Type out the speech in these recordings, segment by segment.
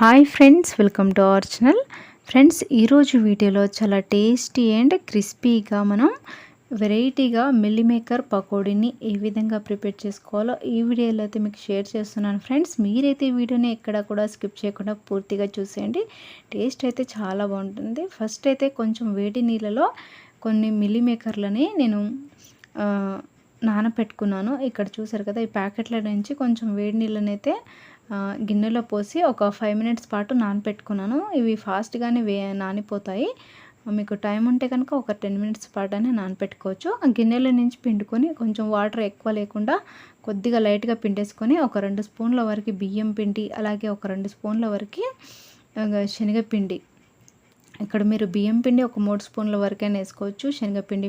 Hi friends welcome to our channel. Friends ఈరోజు వీడియోలో చాలా టేస్టీ అండ్ క్రిస్పీగా మనం వెరైటీగా మిల్లీ మేకర్ పకోడీని ఏ విధంగా ప్రిపేర్ చేసుకోవాలో ఈ వీడియోలో అయితే మీకు షేర్ చేస్తున్నాను ఫ్రెండ్స్. మీరైతే వీడియోని ఎక్కడ కూడా స్కిప్ చేయకుండా పూర్తిగా చూసేయండి. టేస్ట్ అయితే చాలా బాగుంటుంది. ఫస్ట్ అయితే కొంచెం వేడి నీళ్ళలో కొన్ని మిల్లీ మేకర్లని నేను నానపెట్టుకున్నాను. ఇక్కడ చూసారు కదా ఈ ప్యాకెట్ల నుంచి కొంచెం వేడి నీళ్ళనైతే గిన్నెలో పోసి ఒక ఫైవ్ మినిట్స్ పాటు నానపెట్టుకున్నాను. ఇవి ఫాస్ట్గానే వే నానిపోతాయి. మీకు టైం ఉంటే కనుక ఒక టెన్ మినిట్స్ పాటనే నానపెట్టుకోవచ్చు. ఆ గిన్నెలో నుంచి పిండుకొని కొంచెం వాటర్ ఎక్కువ లేకుండా కొద్దిగా లైట్గా పిండేసుకొని ఒక రెండు స్పూన్ల వరకు బియ్యం పిండి అలాగే ఒక రెండు స్పూన్ల వరకు శనగపిండి. ఇక్కడ మీరు బియ్యం పిండి ఒక మూడు స్పూన్ల వరకైనా వేసుకోవచ్చు. శనగపిండి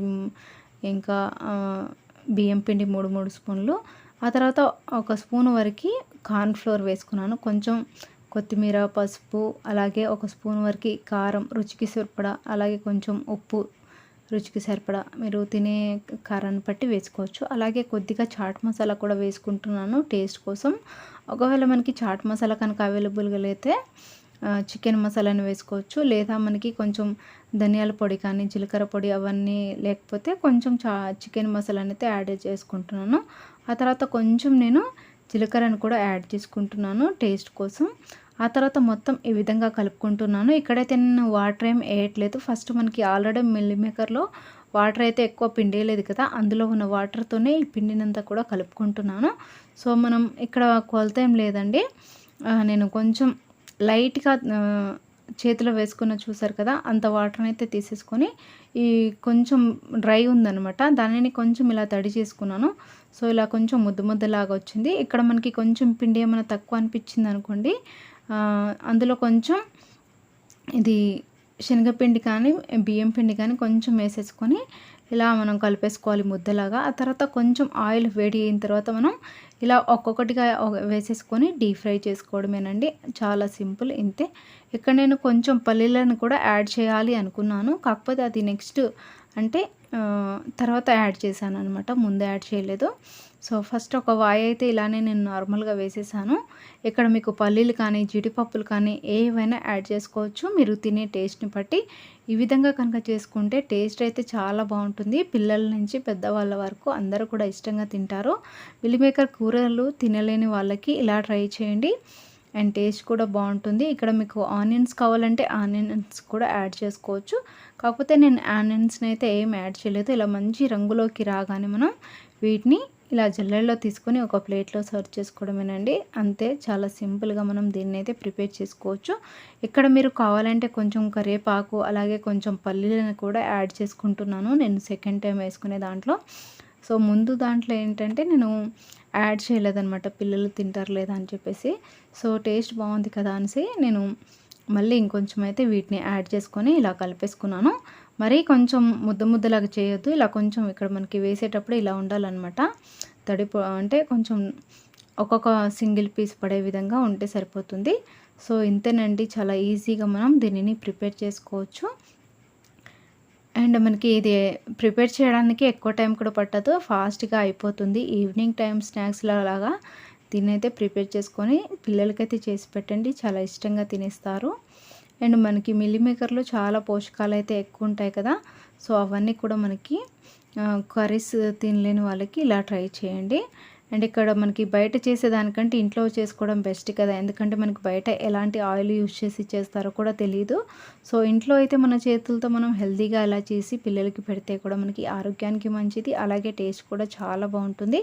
ఇంకా బియ్యం పిండి మూడు మూడు స్పూన్లు. ఆ తర్వాత ఒక స్పూన్ వరకు కార్న్ఫ్లోర్ వేసుకున్నాను. కొంచెం కొత్తిమీర పసుపు అలాగే ఒక స్పూన్ వరకు కారం రుచికి సరిపడా అలాగే కొంచెం ఉప్పు రుచికి సరిపడా మీరు తినే కారాన్ని బట్టి వేసుకోవచ్చు. అలాగే కొద్దిగా చాట్ మసాలా కూడా వేసుకుంటున్నాను టేస్ట్ కోసం. ఒకవేళ మనకి చాట్ మసాలా కనుక అవైలబుల్గా అయితే చికెన్ మసాలాని వేసుకోవచ్చు. లేదా మనకి కొంచెం ధనియాల పొడి కానీ జీలకర్ర పొడి అవన్నీ లేకపోతే కొంచెం చా చికెన్ మసాలాని అయితే యాడ్ చేసుకుంటున్నాను. ఆ తర్వాత కొంచెం నేను జీలకర్రను కూడా యాడ్ చేసుకుంటున్నాను టేస్ట్ కోసం. ఆ తర్వాత మొత్తం ఈ విధంగా కలుపుకుంటున్నాను. ఇక్కడైతే నేను వాటర్ ఏం వేయట్లేదు. ఫస్ట్ మనకి ఆల్రెడీ మిల్లి మేకర్లో వాటర్ అయితే ఎక్కువ పిండేయలేదు కదా అందులో ఉన్న వాటర్తోనే ఈ పిండినంతా కూడా కలుపుకుంటున్నాను. సో మనం ఇక్కడ కొలత ఏం లేదండి. నేను కొంచెం లైట్గా చేతిలో వేసుకున్న చూసారు కదా అంత వాటర్ని అయితే తీసేసుకొని ఈ కొంచెం డ్రై ఉందనమాట దానిని కొంచెం ఇలా తడి చేసుకున్నాను. సో ఇలా కొంచెం ముద్దు ముద్దలాగా వచ్చింది. ఇక్కడ మనకి కొంచెం పిండి ఏమైనా తక్కువ అనిపించింది అనుకోండి అందులో కొంచెం ఇది శనగపిండి కానీ బియ్యం పిండి కానీ కొంచెం వేసేసుకొని ఇలా మనం కలిపేసుకోవాలి ముద్దలాగా. ఆ తర్వాత కొంచెం ఆయిల్ వేడి అయిన తర్వాత మనం ఇలా ఒక్కొక్కటిగా వేసేసుకొని డీప్ ఫ్రై చేసుకోవడమేనండి. చాలా సింపుల్ ఇంతే. ఇక్కడ నేను కొంచెం పల్లీలను కూడా యాడ్ చేయాలి అనుకున్నాను. కాకపోతే అది నెక్స్ట్ అంటే తర్వాత యాడ్ చేశాను అనమాట ముందే యాడ్ చేయలేదు. సో ఫస్ట్ ఒక వాయి అయితే ఇలానే నేను నార్మల్గా వేసేసాను. ఇక్కడ మీకు పల్లీలు కానీ జీడిపప్పులు కానీ ఏవైనా యాడ్ చేసుకోవచ్చు. మీరు తినే టేస్ట్ని బట్టి. ఈ విధంగా కనుక చేసుకుంటే టేస్ట్ అయితే చాలా బాగుంటుంది. పిల్లల నుంచి పెద్దవాళ్ళ వరకు అందరూ కూడా ఇష్టంగా తింటారు. మిల్లిమేకర్ కూరలు తినలేని వాళ్ళకి ఇలా ట్రై చేయండి. అండ్ టేస్ట్ కూడా బాగుంటుంది. ఇక్కడ మీకు ఆనియన్స్ కావాలంటే ఆనియన్స్ కూడా యాడ్ చేసుకోవచ్చు. కాకపోతే నేను ఆనియన్స్ని అయితే ఏం యాడ్ చేయలేదు. ఇలా మంచి రంగులోకి రాగానే మనం వీటిని ఇలా జల్లెల్లో తీసుకొని ఒక ప్లేట్లో సర్వ్ చేసుకోవడమేనండి. అంతే చాలా సింపుల్గా మనం దీన్ని అయితే ప్రిపేర్ చేసుకోవచ్చు. ఇక్కడ మీరు కావాలంటే కొంచెం కరివేపాకు అలాగే కొంచెం పల్లీలను కూడా యాడ్ చేసుకుంటున్నాను. నేను సెకండ్ టైం వేసుకునే దాంట్లో. సో ముందు దాంట్లో ఏంటంటే నేను యాడ్ చేయలేదనమాట పిల్లలు తింటారు లేదా అని చెప్పేసి. సో టేస్ట్ బాగుంది కదా అనేసి నేను మళ్ళీ ఇంకొంచెం అయితే వీటిని యాడ్ చేసుకొని ఇలా కలిపేసుకున్నాను. మరీ కొంచెం ముద్ద ముద్దలాగా చేయొద్దు. ఇలా కొంచెం ఇక్కడ మనకి వేసేటప్పుడు ఇలా ఉండాలన్నమాట. తడిపో అంటే కొంచెం ఒక్కొక్క సింగిల్ పీస్ పడే విధంగా ఉంటే సరిపోతుంది. సో ఇంతేనండి. చాలా ఈజీగా మనం దీనిని ప్రిపేర్ చేసుకోవచ్చు. అండ్ మనకి ఇది ప్రిపేర్ చేయడానికి ఎక్కువ టైం కూడా పట్టదు. ఫాస్ట్గా అయిపోతుంది. ఈవినింగ్ టైం స్నాక్స్ లాగా దీన్ని ప్రిపేర్ చేసుకొని పిల్లలకైతే చేసి పెట్టండి. చాలా ఇష్టంగా తినేస్తారు. అండ్ మనకి మిల్లీమేకర్లో చాలా పోషకాలు అయితే ఎక్కువ ఉంటాయి కదా. సో అవన్నీ కూడా మనకి కర్రీస్ తినలేని వాళ్ళకి ఇలా ట్రై చేయండి. అండ్ ఇక్కడ మనకి బయట చేసేదానికంటే ఇంట్లో చేసుకోవడం బెస్ట్ కదా. ఎందుకంటే మనకి బయట ఎలాంటి ఆయిల్ యూజ్ చేసి చేస్తారో కూడా తెలియదు సో ఇంట్లో అయితే మన చేతులతో మనం హెల్తీగా ఎలా చేసి పిల్లలకి పెడితే కూడా మనకి ఆరోగ్యానికి మంచిది. అలాగే టేస్ట్ కూడా చాలా బాగుంటుంది.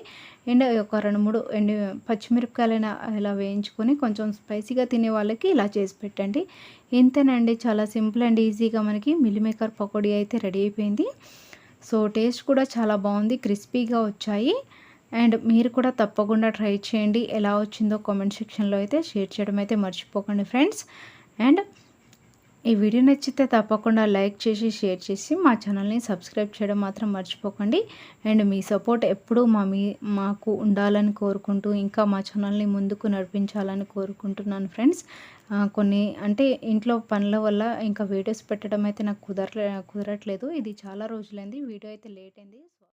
అండ్ ఒక రెండు మూడు ఎండు పచ్చిమిరపకాయలైనా ఇలా వేయించుకొని కొంచెం స్పైసీగా తినే వాళ్ళకి ఇలా చేసి పెట్టండి. ఇంతేనండి. చాలా సింపుల్ అండ్ ఈజీగా మనకి మిల్లిమేకర్ పకోడీ అయితే రెడీ అయిపోయింది. సో టేస్ట్ కూడా చాలా బాగుంది. క్రిస్పీగా వచ్చాయి. అండ్ మీరు కూడా తప్పకుండా ట్రై చేయండి. ఎలా వచ్చిందో కామెంట్ సెక్షన్లో అయితే షేర్ చేయడం అయితే మర్చిపోకండి ఫ్రెండ్స్. అండ్ ఈ వీడియో నచ్చితే తప్పకుండా లైక్ చేసి షేర్ చేసి మా ఛానల్ని సబ్స్క్రైబ్ చేయడం మాత్రం మర్చిపోకండి. అండ్ మీ సపోర్ట్ ఎప్పుడూ మా మీ మాకు ఉండాలని కోరుకుంటూ ఇంకా మా ఛానల్ని ముందుకు నడిపించాలని కోరుకుంటున్నాను ఫ్రెండ్స్. కొన్ని అంటే ఇంట్లో పనుల వల్ల ఇంకా వీడియోస్ పెట్టడం అయితే నాకు కుదరలే కుదరట్లేదు. ఇది చాలా రోజులైంది. వీడియో అయితే లేట్ అయింది.